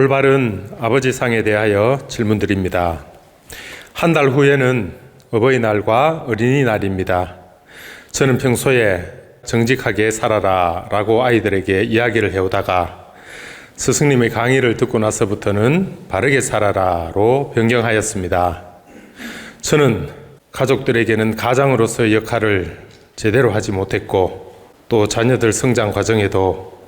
올바른 아버지 상에 대하여 질문드립니다. 한 달 후에는 어버이날과 어린이날입니다. 저는 평소에 정직하게 살아라 라고 아이들에게 이야기를 해오다가 스승님의 강의를 듣고 나서부터는 바르게 살아라로 변경하였습니다. 저는 가족들에게는 가장으로서의 역할을 제대로 하지 못했고 또 자녀들 성장 과정에도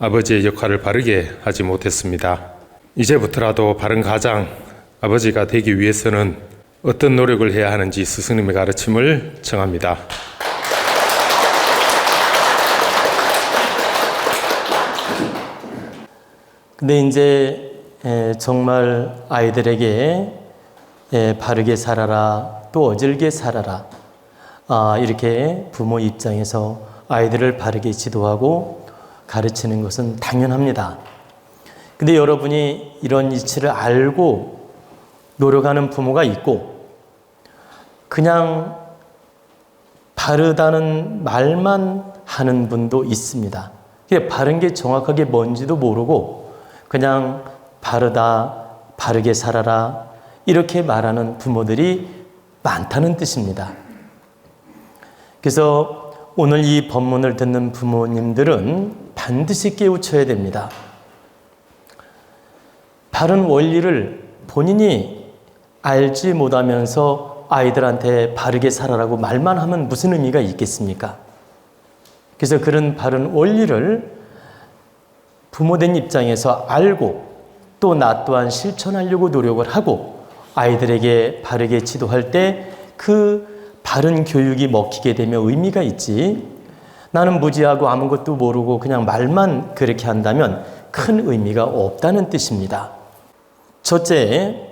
아버지의 역할을 바르게 하지 못했습니다. 이제부터라도 바른 가장, 아버지가 되기 위해서는 어떤 노력을 해야 하는지 스승님의 가르침을 청합니다. 근데 이제 에, 정말 아이들에게 에, 바르게 살아라 또 어질게 살아라 아, 이렇게 부모 입장에서 아이들을 바르게 지도하고 가르치는 것은 당연합니다. 근데 여러분이 이런 이치를 알고 노력하는 부모가 있고 그냥 바르다는 말만 하는 분도 있습니다. 바른 게 정확하게 뭔지도 모르고 그냥 바르다, 바르게 살아라 이렇게 말하는 부모들이 많다는 뜻입니다. 그래서 오늘 이 법문을 듣는 부모님들은 반드시 깨우쳐야 됩니다. 바른 원리를 본인이 알지 못하면서 아이들한테 바르게 살아라고 말만 하면 무슨 의미가 있겠습니까? 그래서 그런 바른 원리를 부모된 입장에서 알고 또 나 또한 실천하려고 노력을 하고 아이들에게 바르게 지도할 때 그 바른 교육이 먹히게 되면 의미가 있지. 나는 무지하고 아무것도 모르고 그냥 말만 그렇게 한다면 큰 의미가 없다는 뜻입니다. 첫째,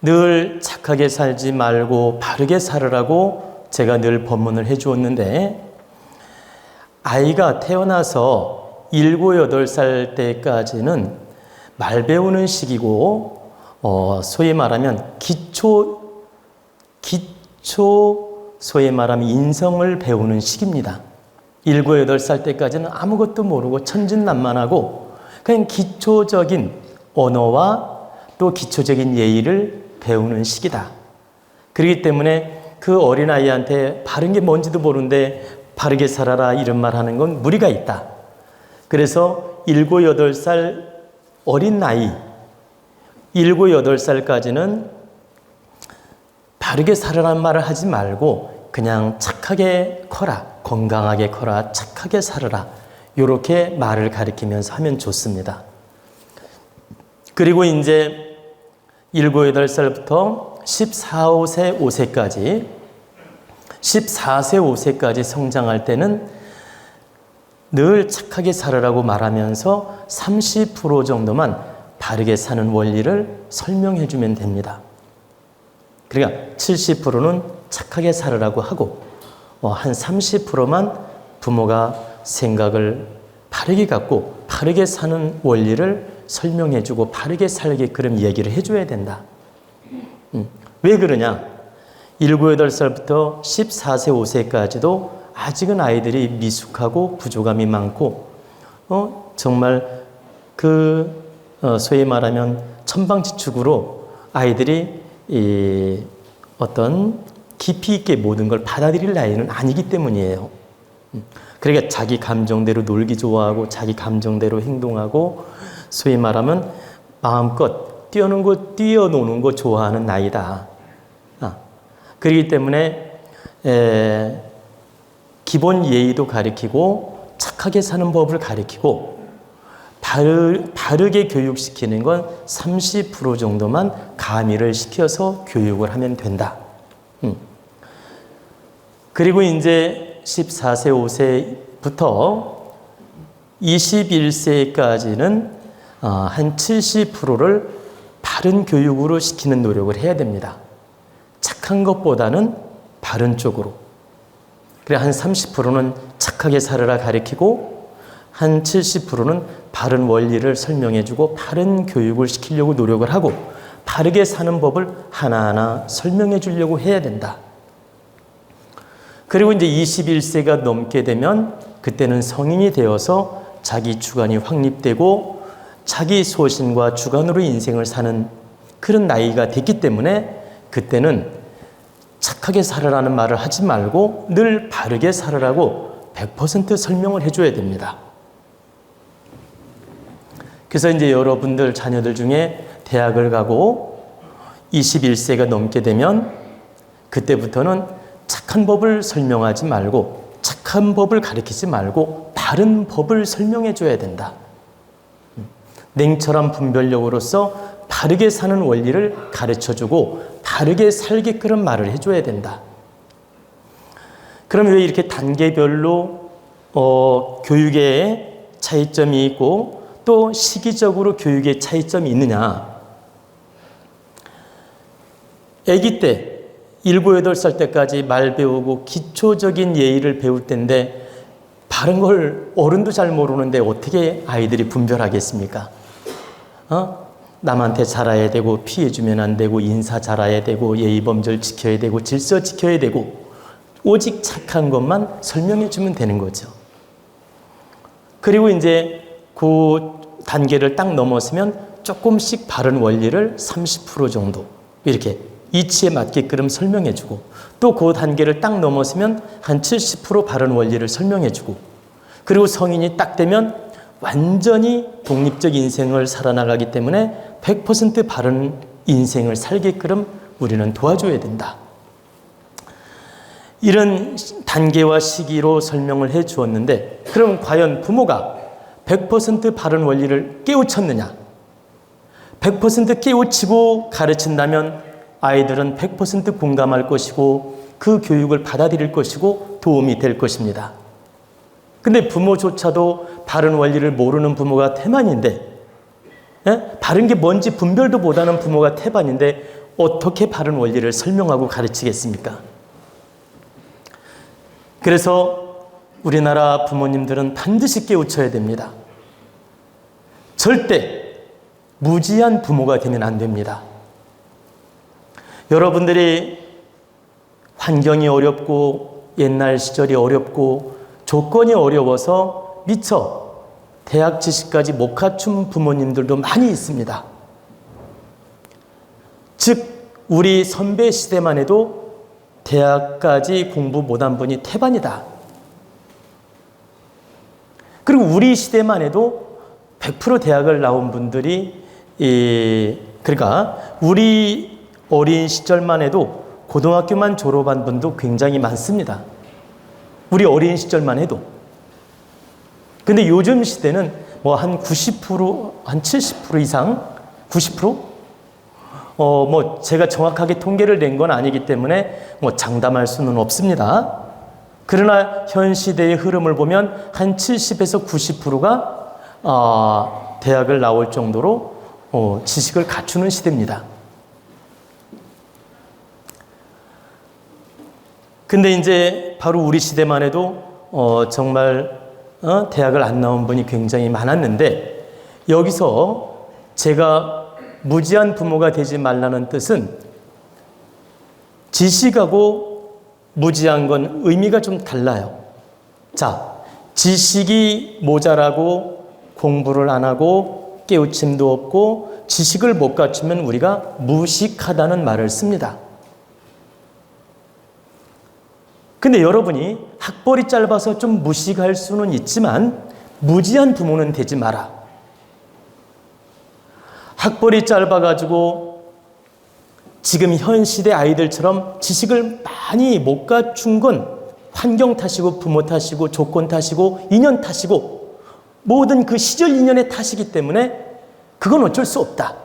늘 착하게 살지 말고 바르게 살으라고 제가 늘 법문을 해 주었는데, 아이가 태어나서 7, 8살 때까지는 말 배우는 시기고, 어, 소위 말하면 기초, 기초, 소위 말하면 인성을 배우는 시기입니다. 7, 8살 때까지는 아무것도 모르고 천진난만하고 그냥 기초적인 언어와 또 기초적인 예의를 배우는 시기다. 그렇기 때문에 그 어린아이한테 바른 게 뭔지도 모르는데 바르게 살아라 이런 말 하는 건 무리가 있다. 그래서 7, 8살 어린 나이, 7, 8살까지는 바르게 살아라는 말을 하지 말고 그냥 착하게 커라, 건강하게 커라, 착하게 살아라. 이렇게 말을 가리키면서 하면 좋습니다. 그리고 이제 7, 8살부터 14, 5세, 5세까지 14세, 5세까지 성장할 때는 늘 착하게 살아라고 말하면서 30% 정도만 바르게 사는 원리를 설명해 주면 됩니다. 그러니까 70%는 착하게 살으라고 하고 어, 한 30%만 부모가 생각을 바르게 갖고 바르게 사는 원리를 설명해 주고 바르게 살게 그럼 이야기를 해줘야 된다. 음, 왜 그러냐? 7, 8살부터 14세, 5세까지도 아직은 아이들이 미숙하고 부족함이 많고, 어, 정말 그, 어, 소위 말하면 천방지축으로 아이들이 이 어떤 깊이 있게 모든 걸 받아들일 나이는 아니기 때문이에요. 음, 그러니까 자기 감정대로 놀기 좋아하고 자기 감정대로 행동하고 소위 말하면 마음껏 뛰어노는 거 뛰어노는 거 좋아하는 나이다. 아, 그렇기 때문에 에, 기본 예의도 가리키고 착하게 사는 법을 가리키고 바르, 바르게 교육시키는 건 30% 정도만 가미를 시켜서 교육을 하면 된다. 음. 그리고 이제 14세, 5세부터 21세까지는 어, 한 70%를 바른 교육으로 시키는 노력을 해야 됩니다. 착한 것보다는 바른 쪽으로. 그래 한 30%는 착하게 살아라 가르치고 한 70%는 바른 원리를 설명해주고 바른 교육을 시키려고 노력을 하고 바르게 사는 법을 하나하나 설명해 주려고 해야 된다. 그리고 이제 21세가 넘게 되면 그때는 성인이 되어서 자기 주관이 확립되고 자기 소신과 주관으로 인생을 사는 그런 나이가 됐기 때문에 그때는 착하게 살으라는 말을 하지 말고 늘 바르게 살으라고 100% 설명을 해줘야 됩니다. 그래서 이제 여러분들 자녀들 중에 대학을 가고 21세가 넘게 되면 그때부터는 착한 법을 설명하지 말고 착한 법을 가르치지 말고 바른 법을 설명해 줘야 된다. 냉철한 분별력으로서 바르게 사는 원리를 가르쳐 주고 바르게 살게끔 말을 해 줘야 된다. 그럼 왜 이렇게 단계별로 어, 교육에 차이점이 있고 또 시기적으로 교육에 차이점이 있느냐? 아기 때 7, 8살 때까지 말 배우고 기초적인 예의를 배울 때인데 바른 걸 어른도 잘 모르는데 어떻게 아이들이 분별하겠습니까? 어? 남한테 잘해야 되고 피해주면 안 되고 인사 잘해야 되고 예의 범절 지켜야 되고 질서 지켜야 되고 오직 착한 것만 설명해 주면 되는 거죠. 그리고 이제 그 단계를 딱 넘었으면 조금씩 바른 원리를 30% 정도 이렇게 이치에 맞게끔 설명해 주고 또 그 단계를 딱 넘었으면 한 70% 바른 원리를 설명해 주고 그리고 성인이 딱 되면 완전히 독립적 인생을 살아나가기 때문에 100% 바른 인생을 살게끔 우리는 도와줘야 된다. 이런 단계와 시기로 설명을 해 주었는데 그럼 과연 부모가 100% 바른 원리를 깨우쳤느냐? 100% 깨우치고 가르친다면 아이들은 100% 공감할 것이고 그 교육을 받아들일 것이고 도움이 될 것입니다. 근데 부모조차도 바른 원리를 모르는 부모가 태만인데, 예? 바른 게 뭔지 분별도 못하는 부모가 태반인데 어떻게 바른 원리를 설명하고 가르치겠습니까? 그래서 우리나라 부모님들은 반드시 깨우쳐야 됩니다. 절대 무지한 부모가 되면 안 됩니다. 여러분들이 환경이 어렵고 옛날 시절이 어렵고 조건이 어려워서 미처 대학 지식까지 못 갖춘 부모님들도 많이 있습니다. 즉, 우리 선배 시대만 해도 대학까지 공부 못한 분이 태반이다. 그리고 우리 시대만 해도 100% 대학을 나온 분들이, 이, 그러니까 우리 어린 시절만 해도 고등학교만 졸업한 분도 굉장히 많습니다. 우리 어린 시절만 해도. 근데 요즘 시대는 뭐 한 90%, 한 70% 이상, 90%? 어, 뭐 제가 정확하게 통계를 낸 건 아니기 때문에 뭐 장담할 수는 없습니다. 그러나 현 시대의 흐름을 보면 한 70에서 90%가 어, 대학을 나올 정도로 어, 지식을 갖추는 시대입니다. 근데 이제 바로 우리 시대만 해도 어, 정말 어, 대학을 안 나온 분이 굉장히 많았는데 여기서 제가 무지한 부모가 되지 말라는 뜻은 지식하고 무지한 건 의미가 좀 달라요. 자, 지식이 모자라고 공부를 안 하고 깨우침도 없고 지식을 못 갖추면 우리가 무식하다는 말을 씁니다. 근데 여러분이 학벌이 짧아서 좀 무식할 수는 있지만 무지한 부모는 되지 마라. 학벌이 짧아가지고 지금 현 시대 아이들처럼 지식을 많이 못 갖춘 건 환경 탓이고 부모 탓이고 조건 탓이고 인연 탓이고 모든 그 시절 인연의 탓이기 때문에 그건 어쩔 수 없다.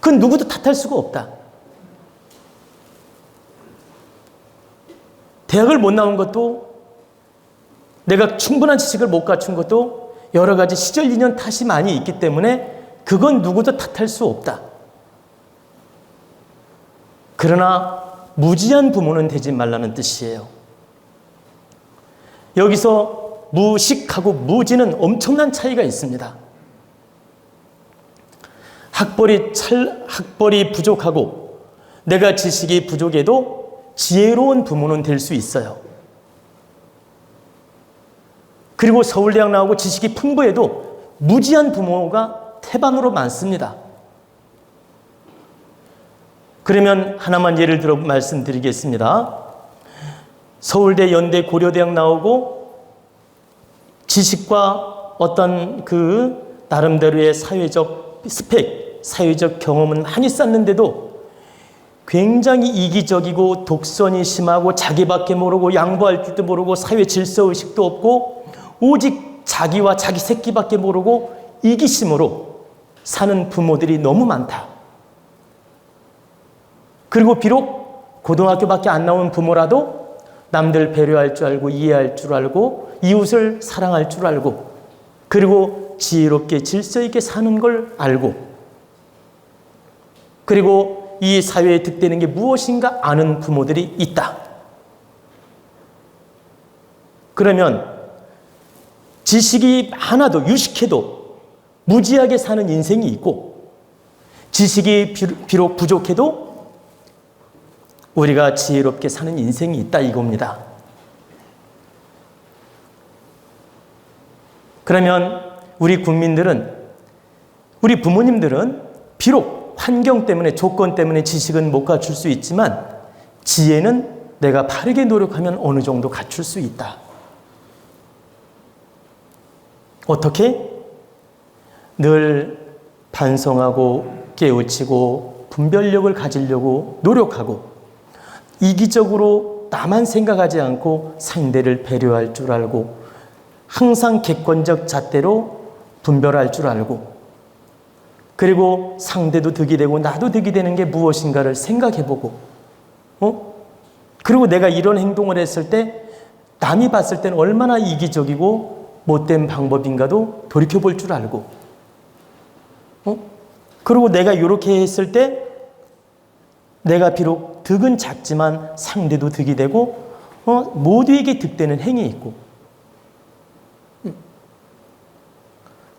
그건 누구도 탓할 수가 없다. 대학을 못 나온 것도 내가 충분한 지식을 못 갖춘 것도 여러 가지 시절 인연 탓이 많이 있기 때문에 그건 누구도 탓할 수 없다. 그러나 무지한 부모는 되지 말라는 뜻이에요. 여기서 무식하고 무지는 엄청난 차이가 있습니다. 학벌이 찰, 학벌이 부족하고 내가 지식이 부족해도 지혜로운 부모는 될 수 있어요. 그리고 서울대학 나오고 지식이 풍부해도 무지한 부모가 태반으로 많습니다. 그러면 하나만 예를 들어 말씀드리겠습니다. 서울대, 연대, 고려대학 나오고 지식과 어떤 그 나름대로의 사회적 스펙, 사회적 경험은 많이 쌓는데도 굉장히 이기적이고 독선이 심하고 자기밖에 모르고 양보할 줄도 모르고 사회 질서 의식도 없고 오직 자기와 자기 새끼밖에 모르고 이기심으로 사는 부모들이 너무 많다. 그리고 비록 고등학교밖에 안 나온 부모라도 남들 배려할 줄 알고 이해할 줄 알고 이웃을 사랑할 줄 알고 그리고 지혜롭게 질서 있게 사는 걸 알고 그리고 이 사회에 득되는 게 무엇인가 아는 부모들이 있다. 그러면 지식이 하나도 유식해도 무지하게 사는 인생이 있고 지식이 비록 부족해도 우리가 지혜롭게 사는 인생이 있다 이겁니다. 그러면 우리 국민들은 우리 부모님들은 비록 환경 때문에 조건 때문에 지식은 못 갖출 수 있지만 지혜는 내가 바르게 노력하면 어느 정도 갖출 수 있다. 어떻게? 늘 반성하고 깨우치고 분별력을 가지려고 노력하고 이기적으로 나만 생각하지 않고 상대를 배려할 줄 알고 항상 객관적 잣대로 분별할 줄 알고 그리고 상대도 득이 되고 나도 득이 되는 게 무엇인가를 생각해 보고 어? 그리고 내가 이런 행동을 했을 때 남이 봤을 때는 얼마나 이기적이고 못된 방법인가도 돌이켜 볼 줄 알고 어? 그리고 내가 이렇게 했을 때 내가 비록 득은 작지만 상대도 득이 되고 어, 모두에게 득되는 행위 있고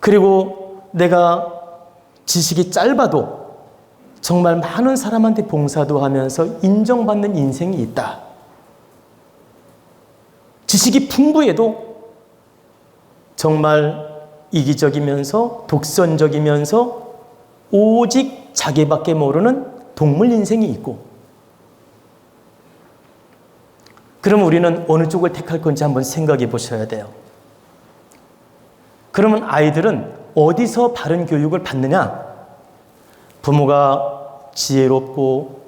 그리고 내가 지식이 짧아도 정말 많은 사람한테 봉사도 하면서 인정받는 인생이 있다. 지식이 풍부해도 정말 이기적이면서 독선적이면서 오직 자기밖에 모르는 동물 인생이 있고 그럼 우리는 어느 쪽을 택할 건지 한번 생각해 보셔야 돼요. 그러면 아이들은 어디서 바른 교육을 받느냐? 부모가 지혜롭고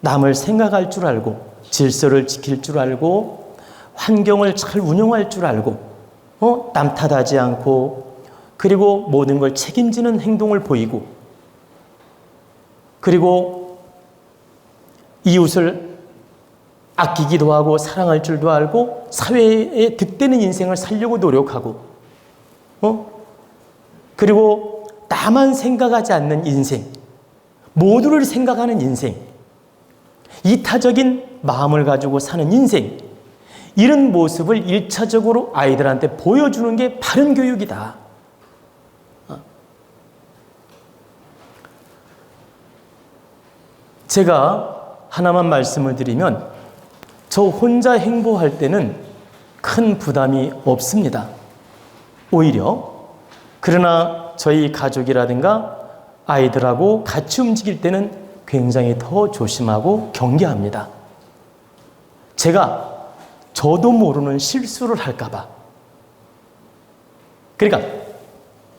남을 생각할 줄 알고 질서를 지킬 줄 알고 환경을 잘 운영할 줄 알고 어? 남 탓하지 않고 그리고 모든 걸 책임지는 행동을 보이고 그리고 이웃을 아끼기도 하고 사랑할 줄도 알고 사회에 득되는 인생을 살려고 노력하고 어? 그리고 나만 생각하지 않는 인생 모두를 생각하는 인생 이타적인 마음을 가지고 사는 인생 이런 모습을 일차적으로 아이들한테 보여주는 게 바른 교육이다. 제가 하나만 말씀을 드리면 저 혼자 행보할 때는 큰 부담이 없습니다. 오히려 그러나 저희 가족이라든가 아이들하고 같이 움직일 때는 굉장히 더 조심하고 경계합니다. 제가 저도 모르는 실수를 할까봐. 그러니까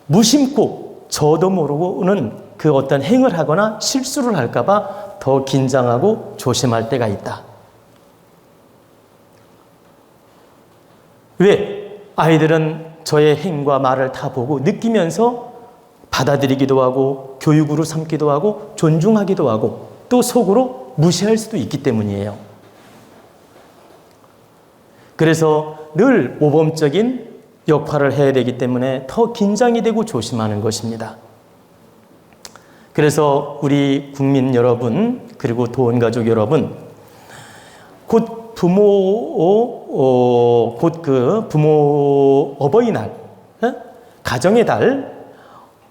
무심코 저도 모르고는 그 어떤 행을 하거나 실수를 할까봐 더 긴장하고 조심할 때가 있다. 왜? 아이들은 저의 행과 말을 다 보고 느끼면서 받아들이기도 하고 교육으로 삼기도 하고 존중하기도 하고 또 속으로 무시할 수도 있기 때문이에요. 그래서 늘 모범적인 역할을 해야 되기 때문에 더 긴장이 되고 조심하는 것입니다. 그래서 우리 국민 여러분 그리고 도원 가족 여러분 곧 부모 어, 곧그 부모 어버이날 어? 가정의 달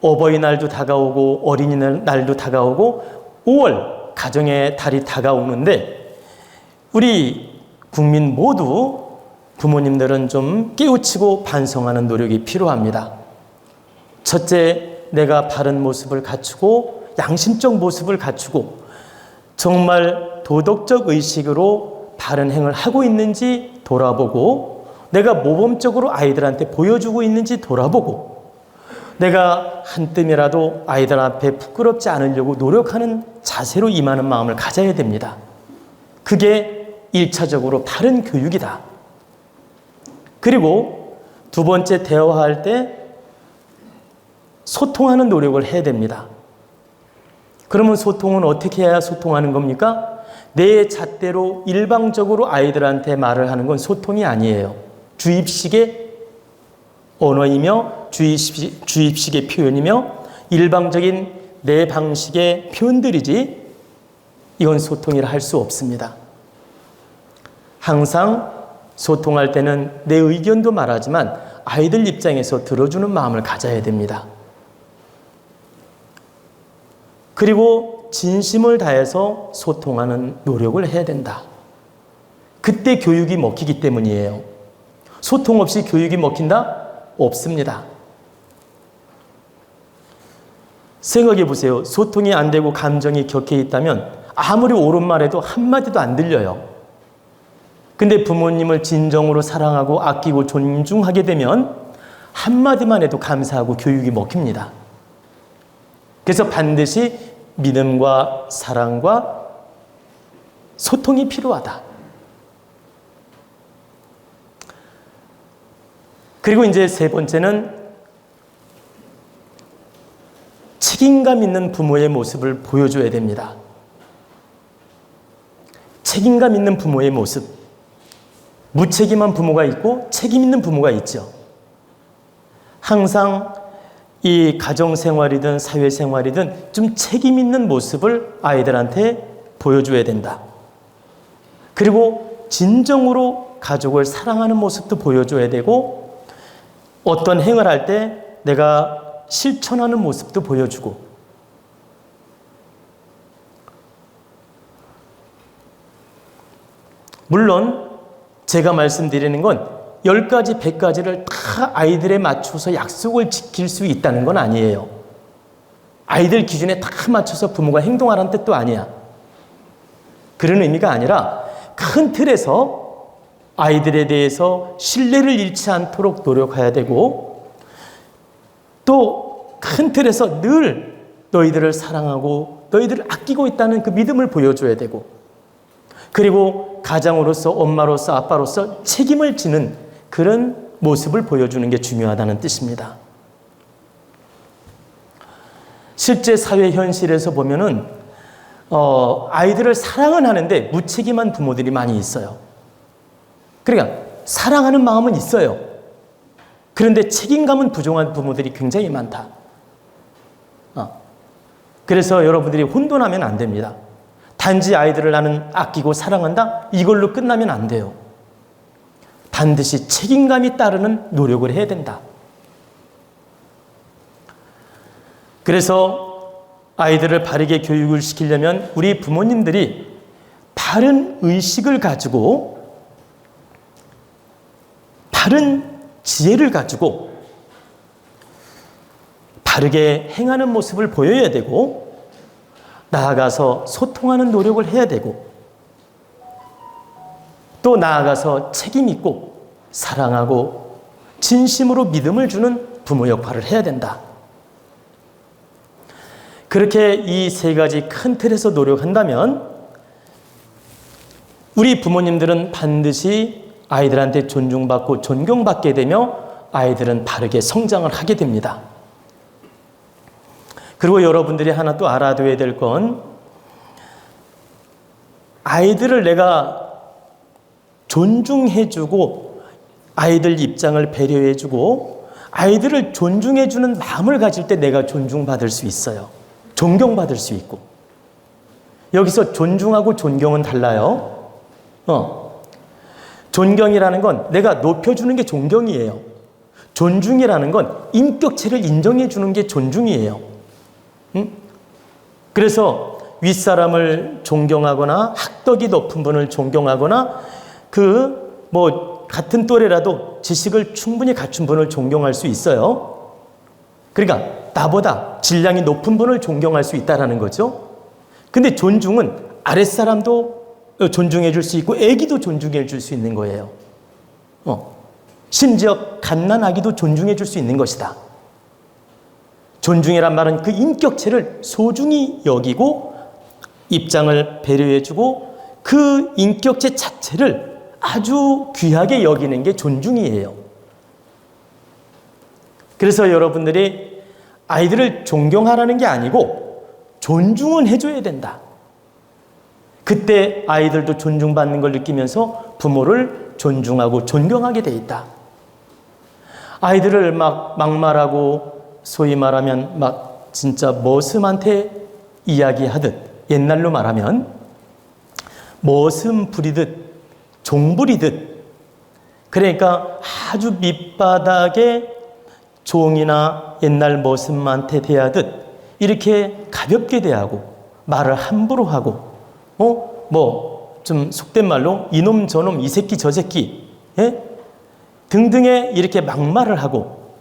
어버이날도 다가오고 어린이날도 다가오고 5월 가정의 달이 다가오는데 우리 국민 모두 부모님들은 좀 깨우치고 반성하는 노력이 필요합니다. 첫째, 내가 바른 모습을 갖추고 양심적 모습을 갖추고 정말 도덕적 의식으로 바른 행을 하고 있는지 돌아보고 내가 모범적으로 아이들한테 보여주고 있는지 돌아보고 내가 한 뜸이라도 아이들 앞에 부끄럽지 않으려고 노력하는 자세로 임하는 마음을 가져야 됩니다. 그게 일차적으로 바른 교육이다. 그리고 두 번째 대화할 때 소통하는 노력을 해야 됩니다. 그러면 소통은 어떻게 해야 소통하는 겁니까? 내 잣대로 일방적으로 아이들한테 말을 하는 건 소통이 아니에요. 주입식의 언어이며 주입식, 주입식의 표현이며 일방적인 내 방식의 표현들이지 이건 소통이라 할 수 없습니다. 항상 소통할 때는 내 의견도 말하지만 아이들 입장에서 들어주는 마음을 가져야 됩니다. 그리고 진심을 다해서 소통하는 노력을 해야 된다. 그때 교육이 먹히기 때문이에요. 소통 없이 교육이 먹힌다? 없습니다. 생각해 보세요. 소통이 안 되고 감정이 격해 있다면 아무리 옳은 말해도 한마디도 안 들려요. 근데 부모님을 진정으로 사랑하고 아끼고 존중하게 되면 한마디만 해도 감사하고 교육이 먹힙니다. 그래서 반드시 믿음과 사랑과 소통이 필요하다. 그리고 이제 세 번째는 책임감 있는 부모의 모습을 보여줘야 됩니다. 책임감 있는 부모의 모습. 무책임한 부모가 있고 책임 있는 부모가 있죠. 항상 이 가정 생활이든 사회 생활이든 좀 책임 있는 모습을 아이들한테 보여줘야 된다. 그리고 진정으로 가족을 사랑하는 모습도 보여줘야 되고 어떤 행을 할 때 내가 실천하는 모습도 보여주고 물론 제가 말씀드리는 건 10가지, 100가지를 다 아이들에 맞춰서 약속을 지킬 수 있다는 건 아니에요. 아이들 기준에 다 맞춰서 부모가 행동하라는 뜻도 아니야. 그런 의미가 아니라 큰 틀에서 아이들에 대해서 신뢰를 잃지 않도록 노력해야 되고 또 큰 틀에서 늘 너희들을 사랑하고 너희들을 아끼고 있다는 그 믿음을 보여줘야 되고 그리고 가장으로서 엄마로서 아빠로서 책임을 지는 그런 모습을 보여주는 게 중요하다는 뜻입니다. 실제 사회 현실에서 보면은 어, 아이들을 사랑은 하는데 무책임한 부모들이 많이 있어요. 그러니까 사랑하는 마음은 있어요. 그런데 책임감은 부족한 부모들이 굉장히 많다. 어. 그래서 여러분들이 혼돈하면 안 됩니다. 단지 아이들을 나는 아끼고 사랑한다? 이걸로 끝나면 안 돼요. 반드시 책임감이 따르는 노력을 해야 된다. 그래서 아이들을 바르게 교육을 시키려면 우리 부모님들이 바른 의식을 가지고 바른 지혜를 가지고 바르게 행하는 모습을 보여야 되고 나아가서 소통하는 노력을 해야 되고 또 나아가서 책임 있고 사랑하고 진심으로 믿음을 주는 부모 역할을 해야 된다. 그렇게 이 세 가지 큰 틀에서 노력한다면 우리 부모님들은 반드시 아이들한테 존중받고 존경받게 되며 아이들은 바르게 성장을 하게 됩니다. 그리고 여러분들이 하나 또 알아둬야 될 건 아이들을 내가 존중해주고 아이들 입장을 배려해주고 아이들을 존중해주는 마음을 가질 때 내가 존중받을 수 있어요. 존경받을 수 있고. 여기서 존중하고 존경은 달라요. 어. 존경이라는 건 내가 높여주는 게 존경이에요. 존중이라는 건 인격체를 인정해주는 게 존중이에요. 응? 그래서 윗사람을 존경하거나 학덕이 높은 분을 존경하거나 그 뭐 같은 또래라도 지식을 충분히 갖춘 분을 존경할 수 있어요. 그러니까 나보다 질량이 높은 분을 존경할 수 있다라는 거죠. 근데 존중은 아랫사람도 존중해 줄 수 있고 애기도 존중해 줄 수 있는 거예요. 어. 심지어 갓난아기도 존중해 줄 수 있는 것이다. 존중이란 말은 그 인격체를 소중히 여기고 입장을 배려해 주고 그 인격체 자체를 아주 귀하게 여기는 게 존중이에요. 그래서 여러분들이 아이들을 존경하라는 게 아니고 존중은 해줘야 된다. 그때 아이들도 존중받는 걸 느끼면서 부모를 존중하고 존경하게 돼 있다. 아이들을 막 막말하고 소위 말하면 막 진짜 머슴한테 이야기하듯 옛날로 말하면 머슴 부리듯 종 부리듯 그러니까 아주 밑바닥에 종이나 옛날 머슴한테 대하듯 이렇게 가볍게 대하고 말을 함부로 하고 어 뭐 좀 속된 말로 이놈 저놈 이 새끼 저 새끼 예? 등등의 이렇게 막말을 하고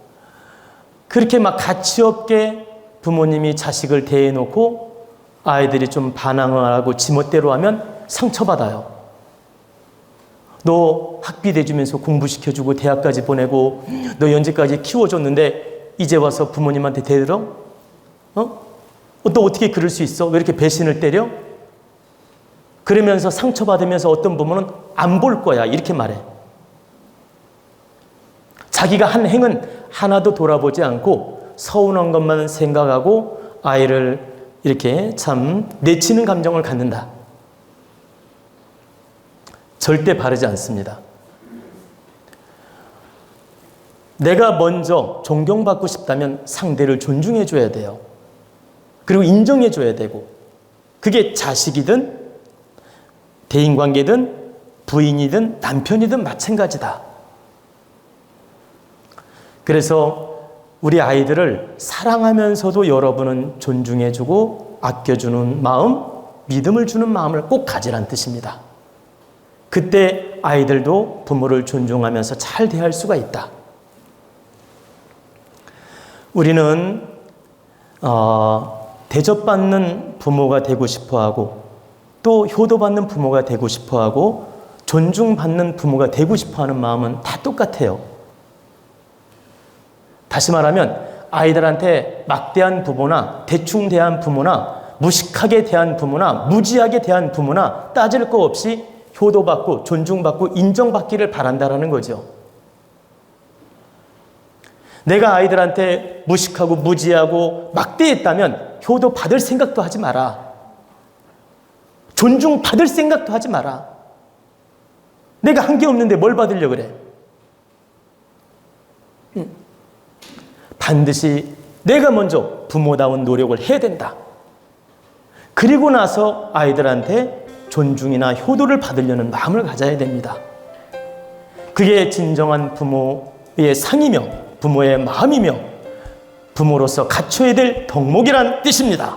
그렇게 막 가치 없게 부모님이 자식을 대해놓고 아이들이 좀 반항을 하고 지멋대로 하면 상처받아요. 너 학비 대주면서 공부시켜주고 대학까지 보내고 너 연재까지 키워줬는데 이제 와서 부모님한테 대들어? 어? 너 어떻게 그럴 수 있어? 왜 이렇게 배신을 때려? 그러면서 상처받으면서 어떤 부모는 안 볼 거야. 이렇게 말해. 자기가 한 행은 하나도 돌아보지 않고 서운한 것만 생각하고 아이를 이렇게 참 내치는 감정을 갖는다. 절대 바르지 않습니다. 내가 먼저 존경받고 싶다면 상대를 존중해 줘야 돼요. 그리고 인정해 줘야 되고 그게 자식이든 대인 관계든 부인이든 남편이든 마찬가지다. 그래서 우리 아이들을 사랑하면서도 여러분은 존중해 주고 아껴 주는 마음, 믿음을 주는 마음을 꼭 가지란 뜻입니다. 그때 아이들도 부모를 존중하면서 잘 대할 수가 있다. 우리는 어, 대접받는 부모가 되고 싶어하고 또 효도받는 부모가 되고 싶어하고 존중받는 부모가 되고 싶어하는 마음은 다 똑같아요. 다시 말하면 아이들한테 막대한 부모나 대충 대한 부모나 무식하게 대한 부모나 무지하게 대한 부모나 따질 거 없이 효도받고 존중받고 인정받기를 바란다라는 거죠. 내가 아이들한테 무식하고 무지하고 막대했다면 효도 받을 생각도 하지 마라. 존중 받을 생각도 하지 마라. 내가 한 게 없는데 뭘 받으려 그래? 응. 반드시 내가 먼저 부모다운 노력을 해야 된다. 그리고 나서 아이들한테 존중이나 효도를 받으려는 마음을 가져야 됩니다. 그게 진정한 부모의 상이며 부모의 마음이며 부모로서 갖춰야 될 덕목이란 뜻입니다.